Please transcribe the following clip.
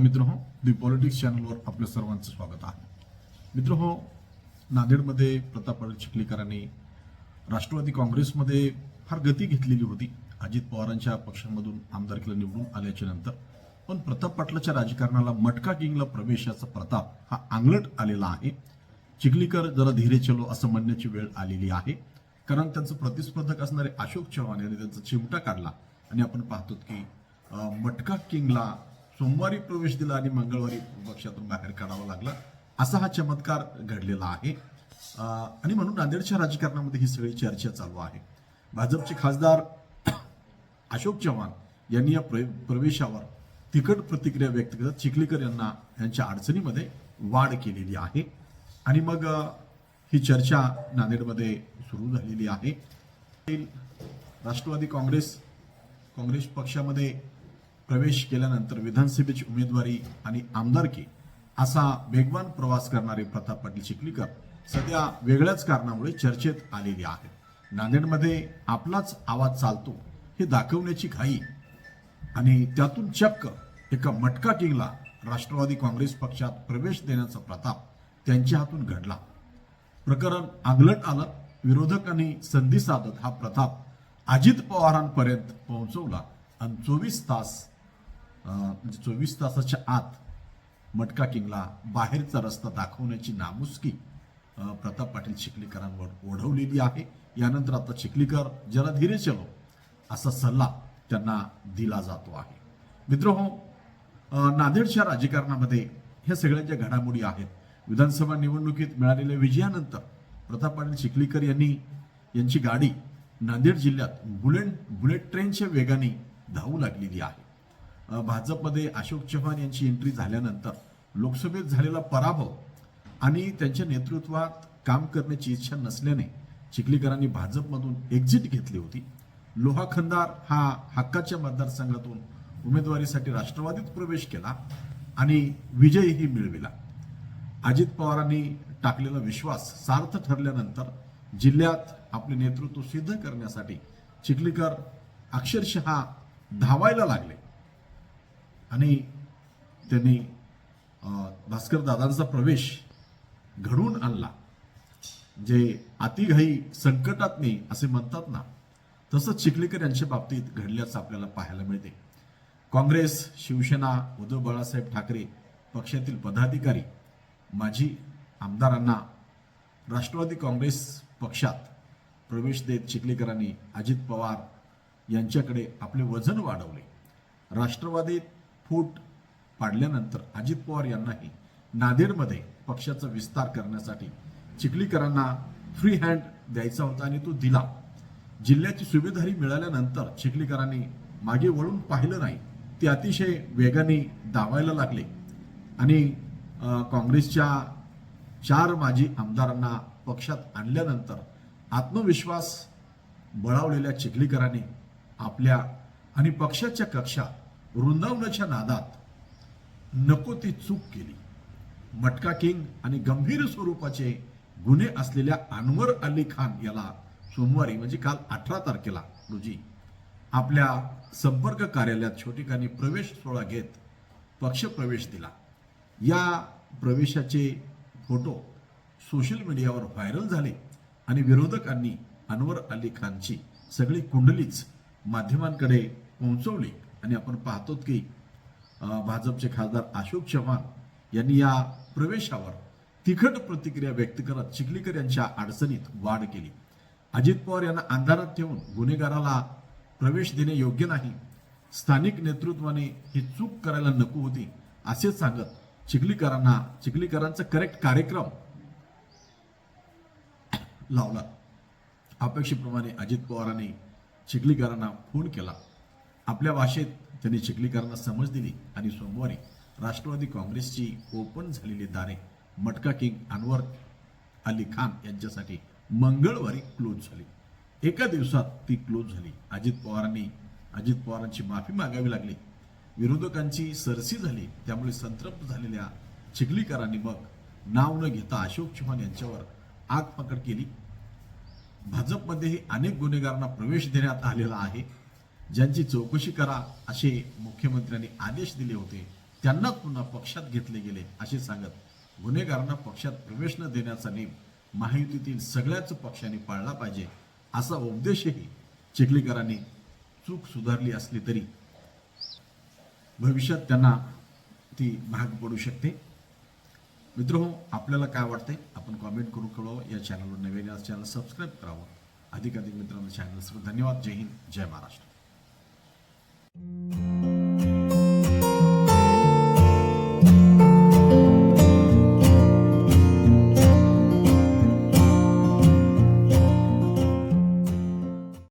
मित्र हो दी पॉलिटिक्स चॅनलवर आपल्या सर्वांचं स्वागत आहे. मित्र हो नांदेडमध्ये प्रताप चिखलीकरांनी राष्ट्रवादी काँग्रेसमध्ये फार गती घेतलेली होती. अजित पवारांच्या पक्षामधून आमदारकीला निवडून आल्याच्यानंतर. पण प्रताप पाटलाच्या राजकारणाला मटका किंगला प्रवेशाचा प्रताप हा आंगलट आलेला आहे. चिखलीकर जरा धीरे चलो असं म्हणण्याची वेळ आलेली आहे. कारण त्यांचं प्रतिस्पर्धक असणारे अशोक चव्हाण यांनी त्यांचा चिमटा काढला. आणि आपण पाहतो की मटका किंगला सोमवारी प्रवेश दिला आणि मंगळवारी पक्षातून बाहेर काढावा लागला असा हा चमत्कार घडलेला आहे. आणि म्हणून नांदेडच्या राजकारणामध्ये ही सगळी चर्चा चालू आहे. भाजपचे खासदार अशोक चव्हाण यांनी या प्र- प्रवेशावर तिखट प्रतिक्रिया व्यक्त करत चिखलीकर यांना यांच्या अडचणीमध्ये वाढ केलेली आहे. आणि मग ही चर्चा नांदेडमध्ये सुरू झालेली आहे. राष्ट्रवादी काँग्रेस काँग्रेस पक्षामध्ये प्रवेश केल्यानंतर विधानसभेची उमेदवारी आणि आमदारकी असा वेगवान प्रवास करणारे प्रताप पाटील चिखलीकर. सध्या वेगळ्याच कारणामुळे चर्चेत आलेले आहेत नांदेडमध्ये आपलाच आवाज चालतो हे दाखवण्याची घाई. आणि त्यातून चक्क एका मटका किंगला राष्ट्रवादी काँग्रेस पक्षात प्रवेश देण्याचा प्रताप त्यांच्या हातून घडला. प्रकरण आगलट आलं विरोधकांनी संधी साधत हा प्रताप अजित पवारांपर्यंत पोहोचवला आणि चोवीस तास म्हणजे चोवीस तासाच्या आत मटका किंगला बाहेरचा रस्ता दाखवण्याची नामुसकी प्रताप पाटील चिखलीकरांवर ओढवलेली आहे. यानंतर आता चिखलीकर जरा धीरे चलो असा सल्ला त्यांना दिला जातो आहे. मित्र नांदेडच्या राजकारणामध्ये ह्या सगळ्या ज्या घडामोडी आहेत विधानसभा निवडणुकीत मिळालेल्या विजयानंतर प्रताप पाटील चिखलीकर यांनी यांची गाडी नांदेड जिल्ह्यात बुलेट बुलेट ट्रेनच्या वेगाने धावू लागलेली आहे. भाजपमध्ये अशोक चव्हाण यांची एंट्री झाल्यानंतर लोकसभेत झालेला पराभव आणि त्यांच्या नेतृत्वात काम करण्याची इच्छा नसल्याने चिखलीकरांनी भाजपमधून एक्झिट घेतली होती. लोहा खंदार हा हक्काच्या मतदारसंघातून उमेदवारीसाठी राष्ट्रवादीत प्रवेश केला आणि विजयही मिळविला. अजित पवारांनी टाकलेला विश्वास सार्थ ठरल्यानंतर जिल्ह्यात आपले नेतृत्व सिद्ध करण्यासाठी चिखलीकर अक्षरशः धावायला लागले. आणि त्यांनी भास्कर दादांचा प्रवेश घडवून आणला. जे अतिघाई संकटात नाही असे म्हणतात ना तसंच चिखलीकर यांच्या बाबतीत घडल्याचं आपल्याला पाहायला मिळते. काँग्रेस शिवसेना उद्धव बाळासाहेब ठाकरे पक्षातील पदाधिकारी माजी आमदारांना राष्ट्रवादी काँग्रेस पक्षात प्रवेश देत चिखलीकरांनी अजित पवार यांच्याकडे आपले वजन वाढवले. राष्ट्रवादीत फूट पाडल्यानंतर अजित पवार यांनाही नांदेडमध्ये पक्षाचा विस्तार करण्यासाठी चिखलीकरांना फ्री हँड द्यायचा होता आणि तो दिला. जिल्ह्याची सुभेदारी मिळाल्यानंतर चिखलीकरांनी मागे वळून पाहिलं नाही ते अतिशय वेगाने धावायला लागले. आणि काँग्रेसच्या चार माजी आमदारांना पक्षात आणल्यानंतर आत्मविश्वास बळावलेल्या चिखलीकरांनी आपल्या आणि पक्षाच्या कक्षात वृंदावनाच्या नादात नको ती चूक केली. मटका किंग आणि गंभीर स्वरूपाचे गुन्हे असलेल्या अनवर अली खान याला सोमवारी म्हणजे काल अठरा तारखेला रोजी आपल्या संपर्क कार्यालयात छोटिकांनी प्रवेश सोहळा घेत पक्ष प्रवेश दिला. या प्रवेशाचे फोटो सोशल मीडियावर व्हायरल झाले आणि विरोधकांनी अनवर अली खानची सगळी कुंडलीच माध्यमांकडे पोहोचवली. आणि आपण पाहतो की भाजपचे खासदार अशोक चव्हाण यांनी या प्रवेशावर तिखट प्रतिक्रिया व्यक्त करत चिखलीकर यांच्या अडचणीत वाढ केली. अजित पवार यांना अंधारात ठेवून गुन्हेगाराला प्रवेश देणे योग्य नाही. स्थानिक नेतृत्वाने ही चूक करायला नको होती असे सांगत चिखलीकरांना चिखलीकरांचा करेक्ट कार्यक्रम लावला. अपेक्षेप्रमाणे अजित पवारांनी चिखलीकरांना फोन केला. आपल्या भाषेत त्यांनी चिखलीकरांना समज दिली आणि सोमवारी राष्ट्रवादी काँग्रेसची ओपन झालेली दारे मटका किंग अनवर अली खान यांच्यासाठी मंगळवारी क्लोज झाली. एका दिवसात ती क्लोज झाली. अजित पवारांनी अजित पवारांची माफी मागावी लागली. विरोधकांची सरसी झाली. त्यामुळे संतप्त झालेल्या चिखलीकरांनी मग नाव न घेता अशोक चव्हाण यांच्यावर आग पकड केली. भाजपमध्येही अनेक गुन्हेगारांना प्रवेश देण्यात आलेला आहे. ज्यांची चौकशी करा असे मुख्यमंत्र्यांनी आदेश दिले होते त्यांनाच पुन्हा पक्षात घेतले गेले असे सांगत गुन्हेगारांना पक्षात प्रवेश न देण्याचा नेम महायुतीतील सगळ्याच पक्षांनी पाळला पाहिजे असा उपदेशही चिखलीकरांनी चूक सुधारली असली तरी. भविष्यात त्यांना ती महाग पडू शकते. मित्र आपल्याला काय वाटते आपण कॉमेंट करून कळवा. या चॅनलवर नवीन चॅनल सबस्क्राईब करावं. अधिकाधिक अधिक मित्रांनो चॅनल धन्यवाद. जय हिंद. जय महाराष्ट्र. thank you